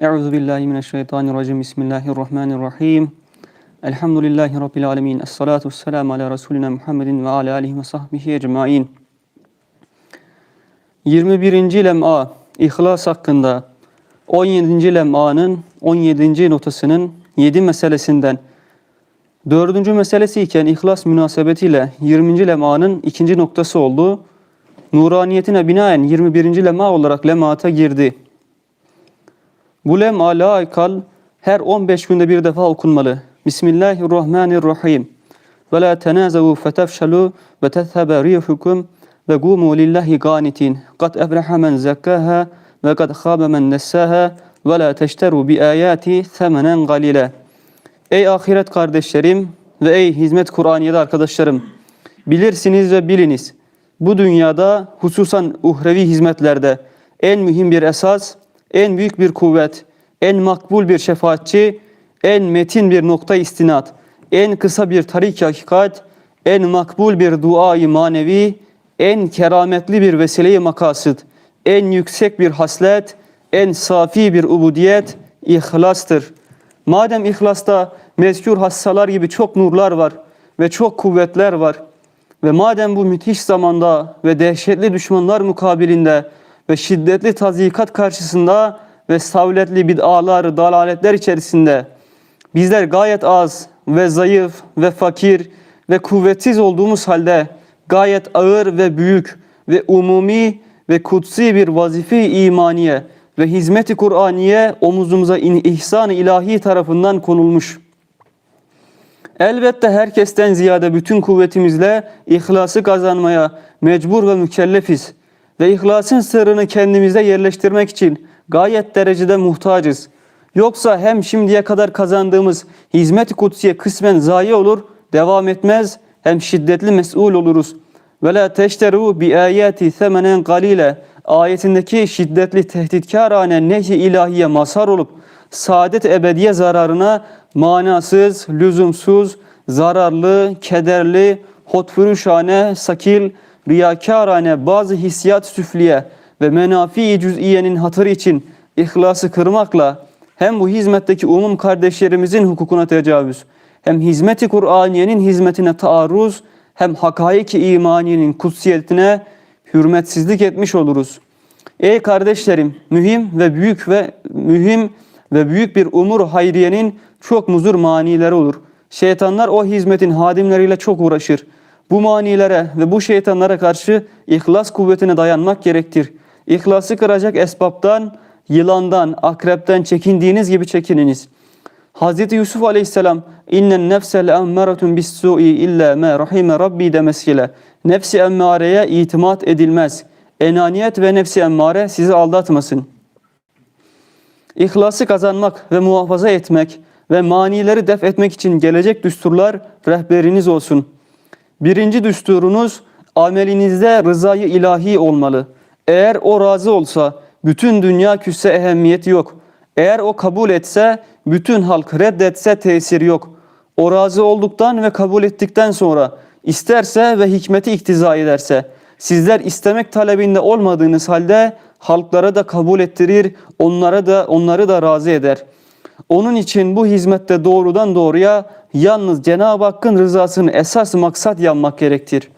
Euzu billahi mineşşeytanirracim. Bismillahirrahmanirrahim. Elhamdülillahi rabbil alamin. Essalatu vesselamu ala resulina Muhammedin ve ala alihi ve sahbihi ecmaîn. 21. lem'a İhlas hakkında 17. lem'anın 17. notasının 7 meselesinden dördüncü meselesi iken ihlas münasebetiyle 20. lem'anın ikinci noktası oldu. Nuraniyetine binaen 21. lem'a olarak lem'ata girdi. Bu lem'a laikal her 15 günde bir defa okunmalı. Bismillahirrahmanirrahim. Ve la tenazavu fetefşalu ve tethebe rihukum ve gumu lillahi ganitin. Kad ebreha men zekkaha ve kad khabe men nessaha ve la teşteru bi ayati semenen galile. Ey ahiret kardeşlerim ve ey hizmet Kur'aniye'de arkadaşlarım. Bilirsiniz ve biliniz. Bu dünyada hususan uhrevi hizmetlerde en mühim bir esas, en büyük bir kuvvet, en makbul bir şefaatçi, en metin bir nokta istinat, en kısa bir tarik hakikat, en makbul bir dua-i manevi, en kerametli bir vesile-i makasıd, en yüksek bir haslet, en safi bir ubudiyet ihlastır. Madem ihlasta mezkur hassalar gibi çok nurlar var ve çok kuvvetler var ve madem bu müthiş zamanda ve dehşetli düşmanlar mukabilinde ve şiddetli tazikat karşısında ve savletli bid'alar, dalaletler içerisinde bizler gayet az ve zayıf ve fakir ve kuvvetsiz olduğumuz halde gayet ağır ve büyük ve umumi ve kutsi bir vazife imaniye ve hizmeti Kur'aniye omuzumuza in, ihsan-ı ilahi tarafından konulmuş. Elbette herkesten ziyade bütün kuvvetimizle ihlası kazanmaya mecbur ve mükellefiz. Ve ihlasın sırrını kendimizde yerleştirmek için gayet derecede muhtacız. Yoksa hem şimdiye kadar kazandığımız hizmet-i kutsiye kısmen zayi olur, devam etmez, hem şiddetli mesul oluruz. Ve la teşteru bi ayati semenen galile ayetindeki şiddetli tehditkârane nehi ilahiye mazhar olup saadet ebediye zararına manasız, lüzumsuz, zararlı, kederli, hotfuruşane, sakil, riyakârane bazı hissiyat süfliye ve menafi cüz'iyenin hatırı için ihlası kırmakla hem bu hizmetteki umum kardeşlerimizin hukukuna tecavüz, hem hizmeti Kur'aniyenin hizmetine taarruz, hem hakaiki imaniyenin kutsiyetine hürmetsizlik etmiş oluruz. Ey kardeşlerim, mühim ve büyük ve mühim ve büyük bir umur hayriyenin çok muzur manileri olur. Şeytanlar o hizmetin hadimleriyle çok uğraşır. Bu manilere ve bu şeytanlara karşı ihlas kuvvetine dayanmak gerektir. İhlası kıracak esbaptan, yılandan, akrepten çekindiğiniz gibi çekininiz. Hz. Yusuf aleyhisselam innen nefsel emmaratun bis su'i illa ma rahime rabbi demesiyle nefsi emmareye itimat edilmez. Enaniyet ve nefsi emmare sizi aldatmasın. İhlası kazanmak ve muhafaza etmek ve manileri def etmek için gelecek düsturlar rehberiniz olsun. Birinci düsturunuz amelinizde rızayı ilahi olmalı. Eğer o razı olsa bütün dünya küsse ehemmiyeti yok. Eğer o kabul etse bütün halk reddetse tesir yok. O razı olduktan ve kabul ettikten sonra isterse ve hikmeti iktiza ederse sizler istemek talebinde olmadığınız halde halklara da kabul ettirir, onlara da onları da razı eder. Onun için bu hizmette doğrudan doğruya yalnız Cenab-ı Hakk'ın rızasını esas maksat yapmak gerektir.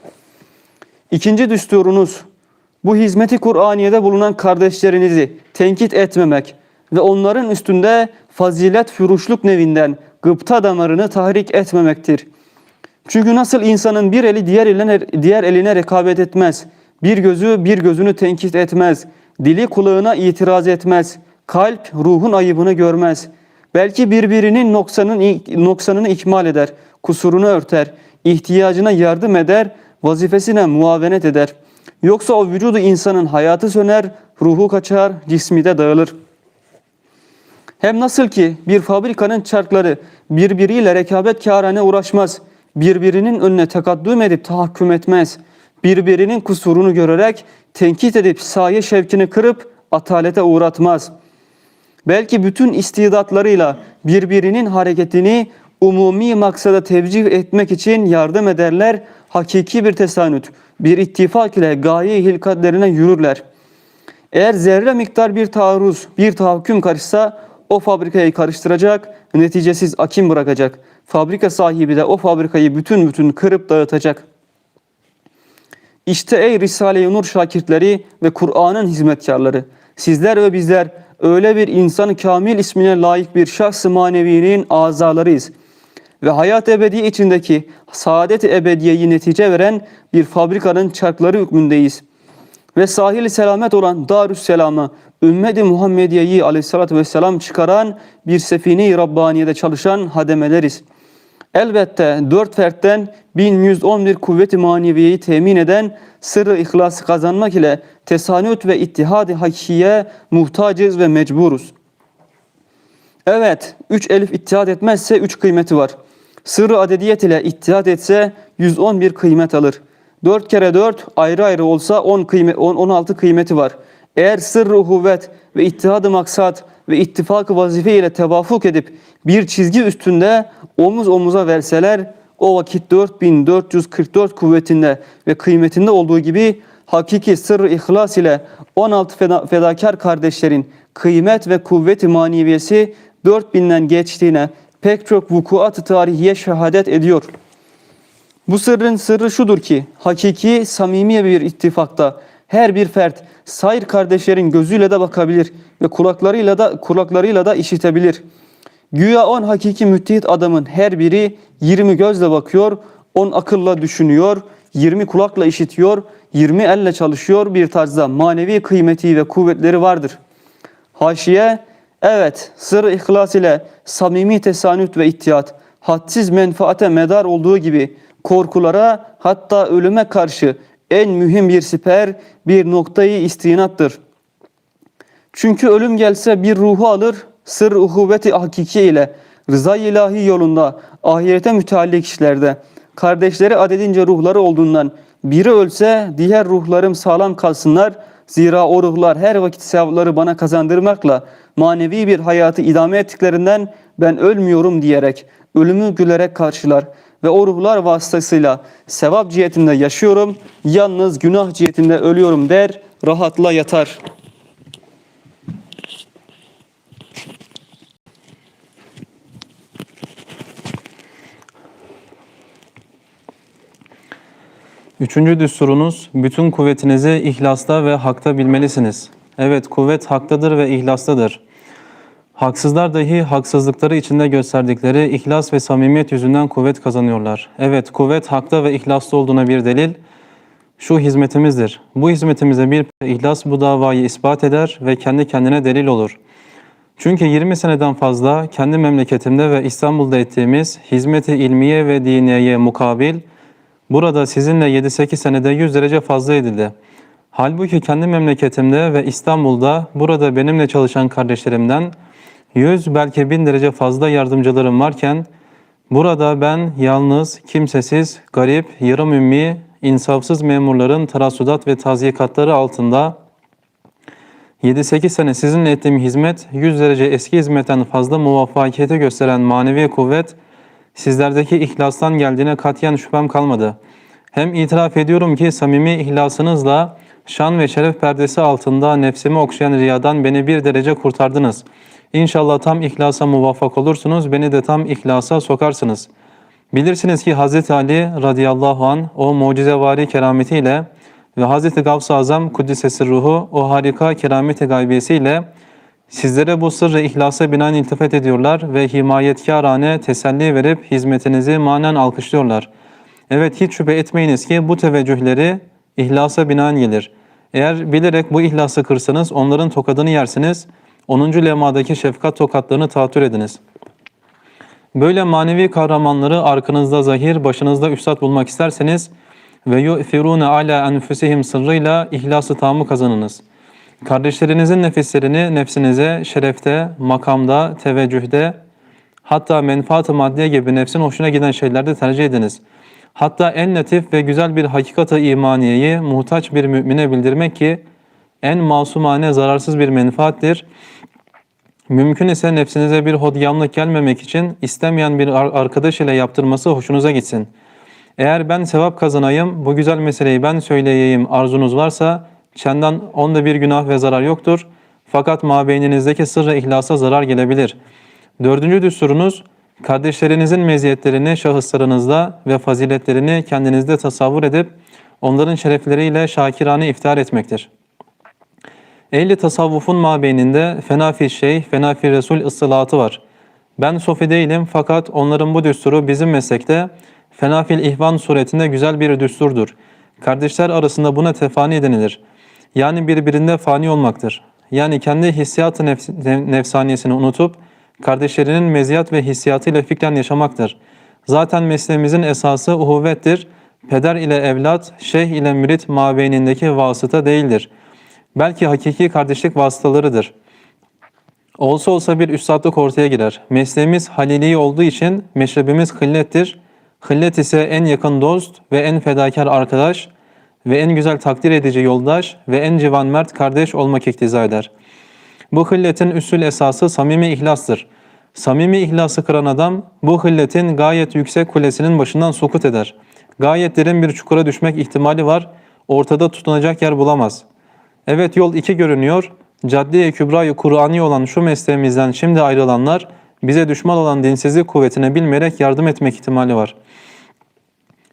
İkinci düsturunuz bu hizmeti Kur'aniye'de bulunan kardeşlerinizi tenkit etmemek ve onların üstünde fazilet füruşluk nevinden gıpta damarını tahrik etmemektir. Çünkü nasıl insanın bir eli diğer eline, diğer eline rekabet etmez, bir gözü bir gözünü tenkit etmez, dili kulağına itiraz etmez, kalp ruhun ayıbını görmez. Belki birbirinin noksanın, noksanını ikmal eder, kusurunu örter, ihtiyacına yardım eder, vazifesine muavenet eder. Yoksa o vücudu insanın hayatı söner, ruhu kaçar, cismi de dağılır. Hem nasıl ki bir fabrikanın çarkları birbiriyle rekabet kârane uğraşmaz, birbirinin önüne tekaddüm edip tahakküm etmez, birbirinin kusurunu görerek tenkit edip saye şevkini kırıp atalete uğratmaz. Belki bütün istidatlarıyla birbirinin hareketini umumi maksada tevcih etmek için yardım ederler, hakiki bir tesanüt, bir ittifak ile gaye hilkatlerine yürürler. Eğer zerre miktar bir taarruz, bir tahakküm karışsa o fabrikayı karıştıracak, neticesiz akim bırakacak. Fabrika sahibi de o fabrikayı bütün bütün kırıp dağıtacak. İşte ey Risale-i Nur şakirtleri ve Kur'an'ın hizmetkarları. Sizler ve bizler öyle bir insan kamil ismine layık bir şahs-ı manevinin azalarıyız. Ve hayat ebedi içindeki saadet-i ebediyeyi netice veren bir fabrikanın çarkları hükmündeyiz. Ve sahili selamet olan Darüsselam'ı ümmeti Muhammediye'yi aleyhissalatü vesselam çıkaran bir sefine-i Rabbaniye'de çalışan hademeleriz. Elbette dört fertten 1111 kuvveti maneviyeyi temin eden sırrı ihlası kazanmak ile tesanüt ve ittihad-ı hakikiye muhtacız ve mecburuz. Evet, üç elif ittihad etmezse üç kıymeti var. Sırrı adediyet ile ittihad etse 111 kıymet alır. 4 kere 4 ayrı ayrı olsa 10 kıymet, 10, 16 kıymeti var. Eğer sırrı uhuvvet ve ittihad-ı maksat ve ittifak vazife ile tevafuk edip bir çizgi üstünde omuz omuza verseler o vakit 4444 kuvvetinde ve kıymetinde olduğu gibi hakiki sırrı ihlas ile 16 feda, fedakar kardeşlerin kıymet ve kuvveti maneviyesi 4000'den geçtiğine pek çok vukuat-ı tarihiye şehadet ediyor. Bu sırrın sırrı şudur ki hakiki samimi bir ittifakta her bir fert sair kardeşlerin gözüyle de bakabilir ve kulaklarıyla da kulaklarıyla da işitebilir. Güya on hakiki müttehit adamın her biri 20 gözle bakıyor, 10 akılla düşünüyor, 20 kulakla işitiyor, 20 elle çalışıyor bir tarzda manevi kıymeti ve kuvvetleri vardır. Haşiye, evet sır ihlas ile samimi tesanüt ve ittiyat, hadsiz menfaate medar olduğu gibi korkulara hatta ölüme karşı en mühim bir siper, bir noktayı istinattır. Çünkü ölüm gelse bir ruhu alır, sır uhuvveti hakiki ile rıza ilahi yolunda ahirete müteallik işlerde kardeşleri adedince ruhları olduğundan biri ölse diğer ruhlarım sağlam kalsınlar. Zira o ruhlar her vakit sevapları bana kazandırmakla manevi bir hayatı idame ettiklerinden ben ölmüyorum diyerek ölümü gülerek karşılar ve o ruhlar vasıtasıyla sevap cihetinde yaşıyorum, yalnız günah cihetinde ölüyorum der, rahatla yatar. Üçüncü düsturunuz, bütün kuvvetinizi ihlasta ve hakta bilmelisiniz. Evet, kuvvet haktadır ve ihlastadır. Haksızlar dahi haksızlıkları içinde gösterdikleri ihlas ve samimiyet yüzünden kuvvet kazanıyorlar. Evet, kuvvet hakta ve ihlasta olduğuna bir delil şu hizmetimizdir. Bu hizmetimize bir ihlas bu davayı ispat eder ve kendi kendine delil olur. Çünkü 20 seneden fazla kendi memleketimde ve İstanbul'da ettiğimiz hizmeti ilmiye ve diniyeye mukabil Burada sizinle 7-8 senede 100 derece fazla edildi. Halbuki kendi memleketimde ve İstanbul'da burada benimle çalışan kardeşlerimden 100 belki 1000 derece fazla yardımcılarım varken burada ben yalnız, kimsesiz, garip, yarım ümmi, insafsız memurların tarasudat ve tazyikatları altında 7-8 sene sizinle ettiğim hizmet 100 derece eski hizmetten fazla muvaffakiyeti gösteren manevi kuvvet sizlerdeki ihlastan geldiğine katiyen şüphem kalmadı. Hem itiraf ediyorum ki samimi ihlasınızla şan ve şeref perdesi altında nefsimi okşayan riyadan beni bir derece kurtardınız. İnşallah tam ihlasa muvaffak olursunuz, beni de tam ihlasa sokarsınız. Bilirsiniz ki Hz. Ali radıyallahu an o mucizevari kerametiyle ve Hz. Gavs-ı Azam Kuddisesi ruhu o harika kerameti gaybiyesiyle Sizlere bu sırrı ihlasa binaen iltifat ediyorlar ve himayetkârane teselli verip hizmetinizi manen alkışlıyorlar. Evet hiç şüphe etmeyiniz ki bu teveccühleri ihlasa binaen gelir. Eğer bilerek bu ihlası kırsanız onların tokadını yersiniz. 10. lemadaki şefkat tokatlarını tahattür ediniz. Böyle manevi kahramanları arkanızda zahir, başınızda üstad bulmak isterseniz ve yu'firune ala enfusihim sırrıyla ihlası tamı kazanınız.'' Kardeşlerinizin nefislerini nefsinize şerefte, makamda, teveccühde, hatta menfaat-ı maddiye gibi nefsin hoşuna giden şeylerde tercih ediniz. Hatta en latif ve güzel bir hakikati imaniyeyi muhtaç bir mümine bildirmek ki en masumane zararsız bir menfaattir. Mümkün ise nefsinize bir hodyanlık gelmemek için istemeyen bir arkadaş ile yaptırması hoşunuza gitsin. Eğer ben sevap kazanayım, bu güzel meseleyi ben söyleyeyim arzunuz varsa Senden onda bir günah ve zarar yoktur. Fakat mabeyninizdeki sırra ihlasa zarar gelebilir. Dördüncü düsturunuz, kardeşlerinizin meziyetlerini şahıslarınızda ve faziletlerini kendinizde tasavvur edip onların şerefleriyle şakirane iftihar etmektir. Ehli tasavvufun mabeyninde fena fi şeyh, resul ıstılatı var. Ben sofi değilim fakat onların bu düsturu bizim meslekte fena ihvan suretinde güzel bir düsturdur. Kardeşler arasında buna tefani denilir. Yani birbirinde fani olmaktır. Yani kendi hissiyat-ı nefs- nef- nefsaniyesini unutup kardeşlerinin meziyat ve hissiyatıyla fikren yaşamaktır. Zaten mesleğimizin esası uhuvvettir. Peder ile evlat, şeyh ile mürit mabeynindeki vasıta değildir. Belki hakiki kardeşlik vasıtalarıdır. Olsa olsa bir üstadlık ortaya girer. Mesleğimiz halili olduğu için meşrebimiz hıllettir. Hıllet ise en yakın dost ve en fedakar arkadaş ve en güzel takdir edici yoldaş ve en civan mert kardeş olmak iktiza eder. Bu hilletin üsül esası samimi ihlastır. Samimi ihlası kıran adam bu hilletin gayet yüksek kulesinin başından sukut eder. Gayet derin bir çukura düşmek ihtimali var. Ortada tutunacak yer bulamaz. Evet yol iki görünüyor. Cadde-i Kübra-i Kur'ani olan şu mesleğimizden şimdi ayrılanlar bize düşman olan dinsizlik kuvvetine bilmeyerek yardım etmek ihtimali var.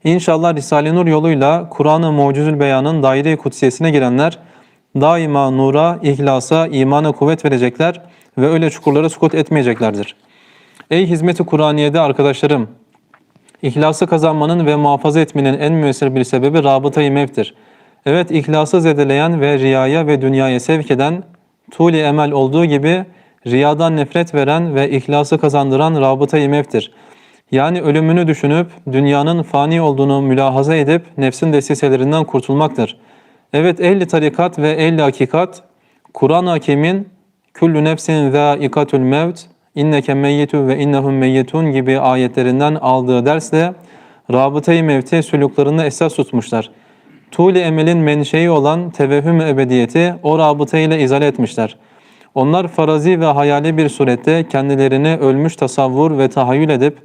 İnşallah Risale-i Nur yoluyla Kur'an-ı Mucizül Beyan'ın daire-i kutsiyesine girenler daima nura, ihlasa, imana kuvvet verecekler ve öyle çukurlara sukut etmeyeceklerdir. Ey hizmeti Kur'aniye'de arkadaşlarım, İhlası kazanmanın ve muhafaza etmenin en müessir bir sebebi rabıta-i mevtir. Evet ihlası zedeleyen ve riyaya ve dünyaya sevk eden tuli emel olduğu gibi riyadan nefret veren ve ihlası kazandıran rabıta-i mevtir. Yani ölümünü düşünüp dünyanın fani olduğunu mülahaza edip nefsin desiselerinden kurtulmaktır. Evet ehli tarikat ve ehli hakikat Kur'an-ı Hakim'in Kullu nefsin zâikatül mevt inneke meyyitun ve innehum meyyitun gibi ayetlerinden aldığı dersle rabıtayı mevti sülüklerinde esas tutmuşlar. Tuğli emelin menşei olan tevehhüm ebediyeti o rabıtayla izale etmişler. Onlar farazi ve hayali bir surette kendilerini ölmüş tasavvur ve tahayyül edip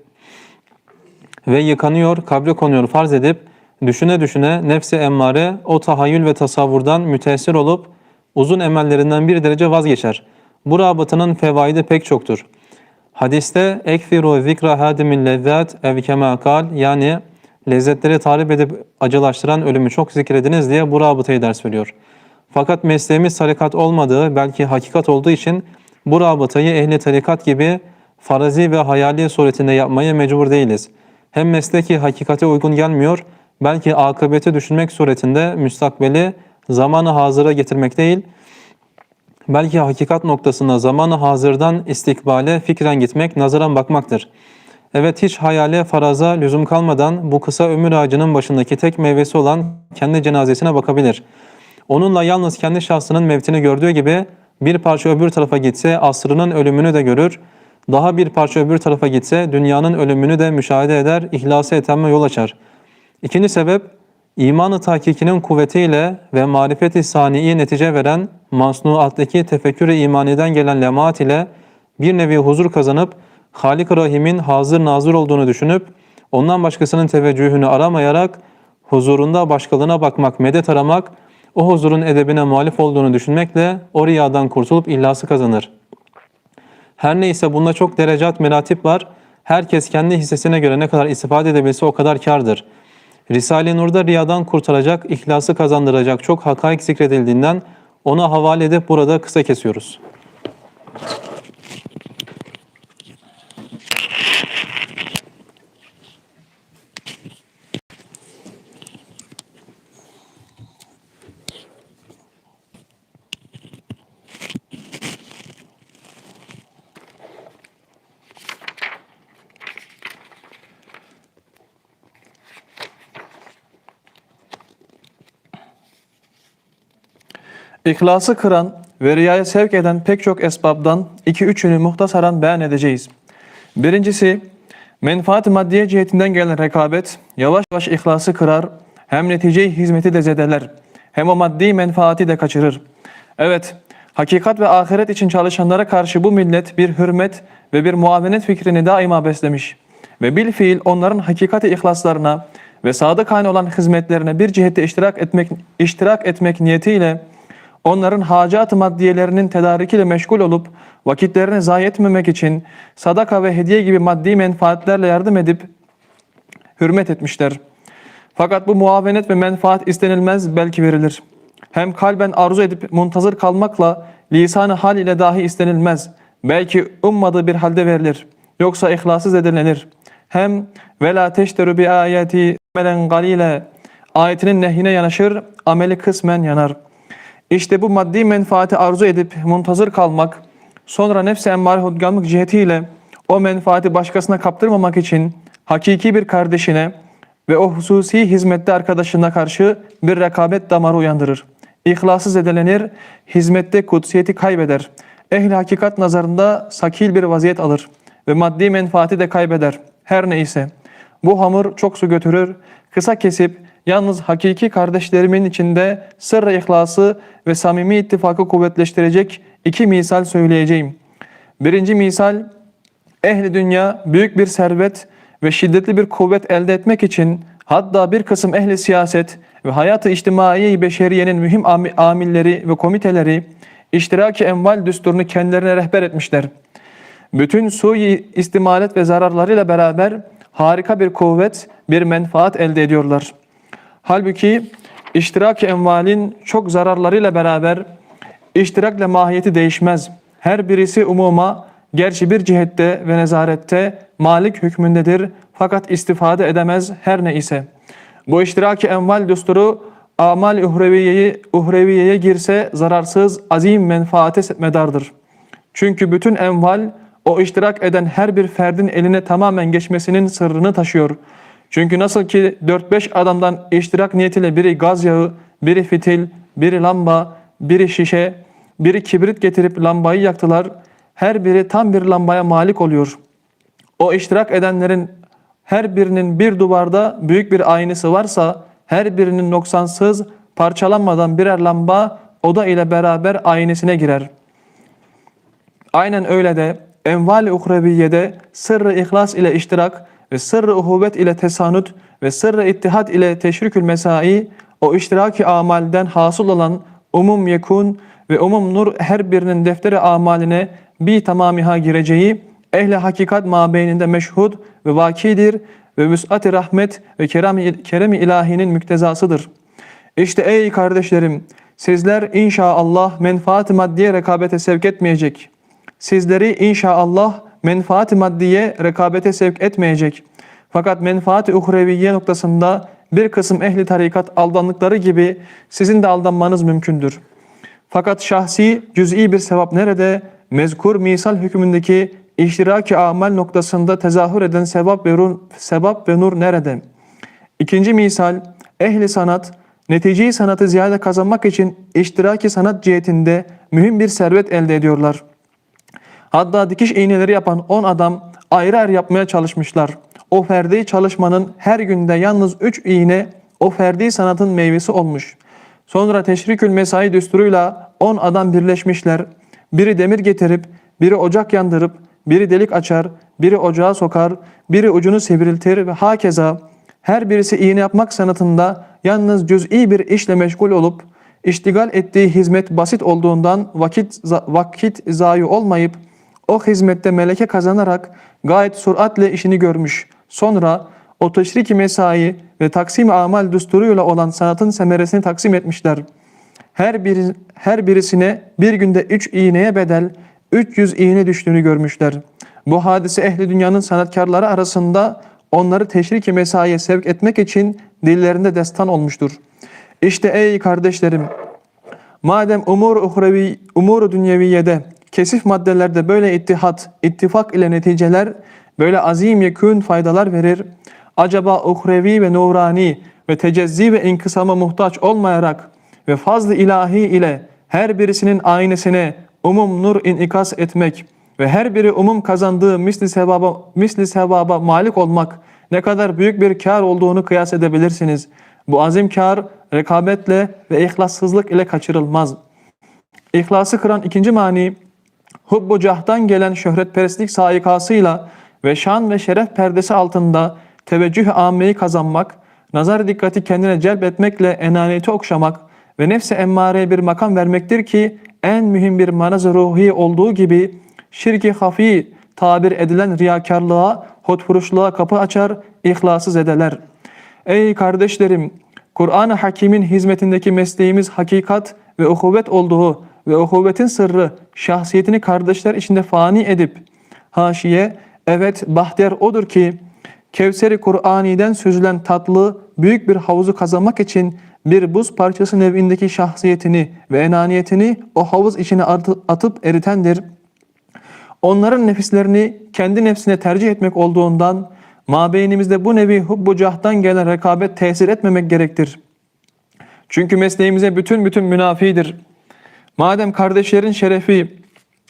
ve yıkanıyor, kabre konuyor farz edip düşüne düşüne nefsi emmare o tahayyül ve tasavvurdan müteessir olup uzun emellerinden bir derece vazgeçer. Bu rabıtanın fevaidi pek çoktur. Hadiste ekfiru zikra hadimil lezzat ev kema kal yani lezzetleri tarif edip acılaştıran ölümü çok zikrediniz diye bu rabıtayı ders veriyor. Fakat mesleğimiz tarikat olmadığı belki hakikat olduğu için bu rabıtayı ehli tarikat gibi farazi ve hayali suretinde yapmaya mecbur değiliz. Hem mesleki hakikate uygun gelmiyor, belki akıbeti düşünmek suretinde müstakbeli zamanı hazıra getirmek değil, belki hakikat noktasına zamanı hazırdan istikbale fikren gitmek, nazaran bakmaktır. Evet hiç hayale, faraza lüzum kalmadan bu kısa ömür ağacının başındaki tek meyvesi olan kendi cenazesine bakabilir. Onunla yalnız kendi şahsının mevtini gördüğü gibi bir parça öbür tarafa gitse asrının ölümünü de görür, daha bir parça öbür tarafa gitse dünyanın ölümünü de müşahede eder, ihlası etemme yol açar. İkinci sebep, imanı tahkikinin kuvvetiyle ve marifet-i saniye netice veren masnuattaki tefekkür-i imaniden gelen lemaat ile bir nevi huzur kazanıp Halik-i Rahim'in hazır nazır olduğunu düşünüp ondan başkasının teveccühünü aramayarak huzurunda başkalarına bakmak, medet aramak, o huzurun edebine muhalif olduğunu düşünmekle o riyadan kurtulup illası kazanır. Her neyse bunda çok derecat meratip var. Herkes kendi hissesine göre ne kadar istifade edebilse o kadar kardır. Risale-i Nur'da riyadan kurtaracak, ihlası kazandıracak çok hakaik zikredildiğinden ona havale edip burada kısa kesiyoruz. İhlası kıran ve riyaya sevk eden pek çok esbabdan iki üçünü muhtasaran beyan edeceğiz. Birincisi, menfaat maddiye cihetinden gelen rekabet yavaş yavaş ihlası kırar, hem neticeyi hizmeti de zedeler, hem o maddi menfaati de kaçırır. Evet, hakikat ve ahiret için çalışanlara karşı bu millet bir hürmet ve bir muavenet fikrini daima beslemiş ve bil fiil onların hakikati ihlaslarına ve sadık olan hizmetlerine bir cihette iştirak etmek, iştirak etmek niyetiyle onların hacat maddiyelerinin tedarikiyle meşgul olup vakitlerini zayi etmemek için sadaka ve hediye gibi maddi menfaatlerle yardım edip hürmet etmişler. Fakat bu muavenet ve menfaat istenilmez belki verilir. Hem kalben arzu edip muntazır kalmakla lisanı hal ile dahi istenilmez. Belki ummadığı bir halde verilir. Yoksa ihlası zedelenir. Hem ve la teşteru bi ayeti melen galile ayetinin nehyine yanaşır, ameli kısmen yanar. İşte bu maddi menfaati arzu edip muntazır kalmak, sonra nefsi emmare hudganlık cihetiyle o menfaati başkasına kaptırmamak için hakiki bir kardeşine ve o hususi hizmette arkadaşına karşı bir rekabet damarı uyandırır. İhlası zedelenir, hizmette kutsiyeti kaybeder. Ehli hakikat nazarında sakil bir vaziyet alır ve maddi menfaati de kaybeder. Her neyse. Bu hamur çok su götürür. Kısa kesip yalnız hakiki kardeşlerimin içinde sırrı ihlası ve samimi ittifakı kuvvetleştirecek iki misal söyleyeceğim. Birinci misal ehli dünya büyük bir servet ve şiddetli bir kuvvet elde etmek için hatta bir kısım ehli siyaset ve hayatı içtimai beşeriyenin mühim ami- amilleri ve komiteleri iştiraki enval düsturunu kendilerine rehber etmişler. Bütün sui istimalet ve zararlarıyla beraber harika bir kuvvet, bir menfaat elde ediyorlar. Halbuki iştirak envalin çok zararlarıyla beraber iştirakle mahiyeti değişmez. Her birisi umuma, gerçi bir cihette ve nezarette malik hükmündedir fakat istifade edemez her ne ise. Bu iştiraki enval düsturu amal uhreviyeyi uhreviyeye girse zararsız azim menfaate medardır. Çünkü bütün enval o iştirak eden her bir ferdin eline tamamen geçmesinin sırrını taşıyor. Çünkü nasıl ki 4-5 adamdan iştirak niyetiyle biri gaz yağı, biri fitil, biri lamba, biri şişe, biri kibrit getirip lambayı yaktılar. Her biri tam bir lambaya malik oluyor. O iştirak edenlerin her birinin bir duvarda büyük bir aynısı varsa her birinin noksansız parçalanmadan birer lamba oda ile beraber aynesine girer. Aynen öyle de enval-i uhreviyede sırrı ihlas ile iştirak ve sırrı uhuvvet ile tesanüt ve sırrı ittihat ile teşrikül mesai o iştiraki amalden hasıl olan umum yekun ve umum nur her birinin defteri amaline bir tamamiha gireceği ehli hakikat mabeyninde meşhud ve vakidir ve vüs'at-i rahmet ve kerem-i, kerem-i ilahinin müktezasıdır. İşte ey kardeşlerim sizler inşallah menfaat-i maddiye rekabete sevk etmeyecek. Sizleri inşallah menfaat-i maddiye rekabete sevk etmeyecek. Fakat menfaat-i uhreviye noktasında bir kısım ehli tarikat aldandıkları gibi sizin de aldanmanız mümkündür. Fakat şahsi, cüz'i bir sevap nerede? Mezkur misal hükmündeki iştiraki amal noktasında tezahür eden sevap ve, nur, sevap ve nur nerede? İkinci misal, ehli sanat, neticeyi sanatı ziyade kazanmak için iştiraki sanat cihetinde mühim bir servet elde ediyorlar. Hatta dikiş iğneleri yapan 10 adam ayrı ayrı yapmaya çalışmışlar. O ferdi çalışmanın her günde yalnız 3 iğne o ferdi sanatın meyvesi olmuş. Sonra teşrikül mesai düsturuyla 10 adam birleşmişler. Biri demir getirip, biri ocak yandırıp, biri delik açar, biri ocağa sokar, biri ucunu sivriltir ve hakeza her birisi iğne yapmak sanatında yalnız cüz'i bir işle meşgul olup iştigal ettiği hizmet basit olduğundan vakit vakit zayi olmayıp o hizmette meleke kazanarak gayet süratle işini görmüş. Sonra o teşriki mesai ve taksim amal düsturuyla olan sanatın semeresini taksim etmişler. Her bir her birisine bir günde üç iğneye bedel 300 iğne düştüğünü görmüşler. Bu hadise ehli dünyanın sanatkarları arasında onları teşriki mesaiye sevk etmek için dillerinde destan olmuştur. İşte ey kardeşlerim Madem umur uhrevi, umuru dünyeviyede, kesif maddelerde böyle ittihat, ittifak ile neticeler, böyle azim yekün faydalar verir, acaba uhrevi ve nurani ve tecezzi ve inkısama muhtaç olmayarak ve fazl-ı ilahi ile her birisinin aynesine umum nur inikas etmek ve her biri umum kazandığı misli sevaba, misli sevaba malik olmak ne kadar büyük bir kar olduğunu kıyas edebilirsiniz. Bu azim kar rekabetle ve ihlassızlık ile kaçırılmaz. İhlası kıran ikinci mani, hubbu cahdan gelen şöhretperestlik saikasıyla ve şan ve şeref perdesi altında teveccüh ameyi kazanmak, nazar dikkati kendine celp etmekle enaniyeti okşamak ve nefse emmareye bir makam vermektir ki en mühim bir manaz ruhi olduğu gibi şirki hafi tabir edilen riyakarlığa, hotfuruşluğa kapı açar, ihlası zedeler. Ey kardeşlerim! Kur'an-ı Hakim'in hizmetindeki mesleğimiz hakikat ve uhuvvet olduğu ve uhuvvetin sırrı şahsiyetini kardeşler içinde fani edip haşiye evet bahtiyar odur ki Kevser-i Kur'ani'den süzülen tatlı büyük bir havuzu kazanmak için bir buz parçası nevindeki şahsiyetini ve enaniyetini o havuz içine atı- atıp eritendir. Onların nefislerini kendi nefsine tercih etmek olduğundan mabeynimizde bu nevi hubbu cahdan gelen rekabet tesir etmemek gerektir. Çünkü mesleğimize bütün bütün münafidir. Madem kardeşlerin şerefi,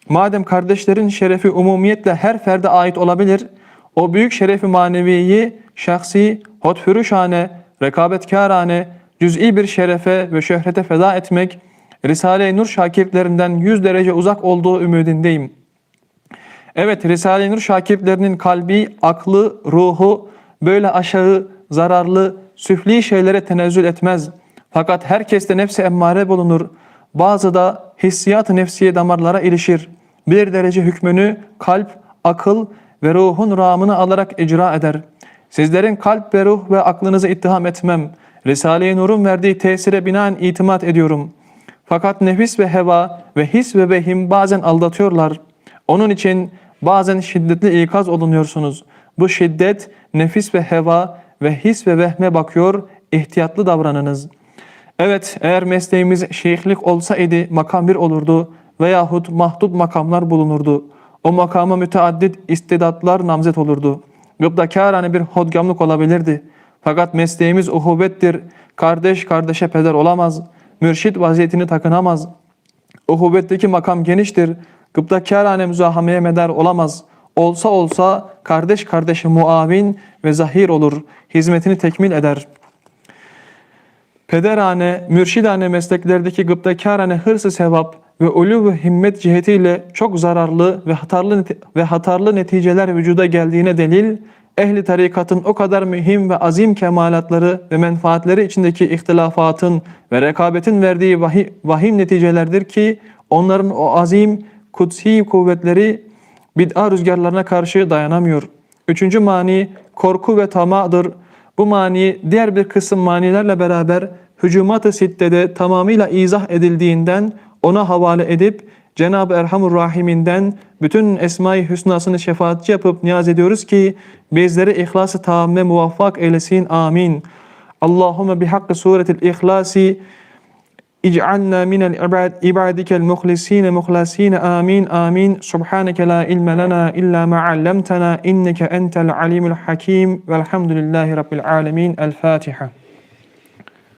madem kardeşlerin şerefi umumiyetle her ferde ait olabilir, o büyük şerefi maneviyi şahsi, hotfürüşhane, rekabetkârane, cüz'i bir şerefe ve şöhrete feda etmek, Risale-i Nur şakirtlerinden yüz derece uzak olduğu ümidindeyim. Evet Risale-i Nur şakirtlerinin kalbi, aklı, ruhu böyle aşağı, zararlı, süfli şeylere tenezzül etmez. Fakat herkeste nefsi emmare bulunur. Bazı da hissiyat-ı nefsiye damarlara ilişir. Bir derece hükmünü kalp, akıl ve ruhun ramını alarak icra eder. Sizlerin kalp ve ruh ve aklınızı ittiham etmem. Risale-i Nur'un verdiği tesire binaen itimat ediyorum. Fakat nefis ve heva ve his ve vehim bazen aldatıyorlar. Onun için bazen şiddetli ikaz olunuyorsunuz. Bu şiddet nefis ve heva ve his ve vehme bakıyor, ihtiyatlı davranınız. Evet eğer mesleğimiz şeyhlik olsaydı makam bir olurdu veyahut mahdut makamlar bulunurdu. O makama müteaddit istidatlar namzet olurdu. Gıptakârane bir hodgamlık olabilirdi. Fakat mesleğimiz uhubettir. Kardeş kardeşe peder olamaz. Mürşit vaziyetini takınamaz. Uhubetteki makam geniştir. Gıptakârane müzahameye medar olamaz. Olsa olsa kardeş kardeşe muavin ve zahir olur. Hizmetini tekmil eder.'' Pederane, mürşidane mesleklerdeki gıptakârane hırsı sevap ve ulu ve himmet cihetiyle çok zararlı ve hatarlı ve hatarlı neticeler vücuda geldiğine delil, ehli tarikatın o kadar mühim ve azim kemalatları ve menfaatleri içindeki ihtilafatın ve rekabetin verdiği vahi- vahim neticelerdir ki onların o azim, kutsi kuvvetleri bid'a rüzgarlarına karşı dayanamıyor. Üçüncü mani korku ve tamadır. Bu mani diğer bir kısım manilerle beraber hücumat-ı sittede tamamıyla izah edildiğinden ona havale edip Cenab-ı Erhamur Rahim'inden bütün Esma-i Hüsnasını şefaatçi yapıp niyaz ediyoruz ki bizleri ihlas-ı tamme muvaffak eylesin. Amin. Allahümme bihakkı suretil ihlasi اجعلنا من العباد عبادك المخلصين مخلصين آمين آمين سبحانك لا علم لنا إلا ما علمتنا إنك أنت العليم الحكيم والحمد لله رب العالمين الفاتحة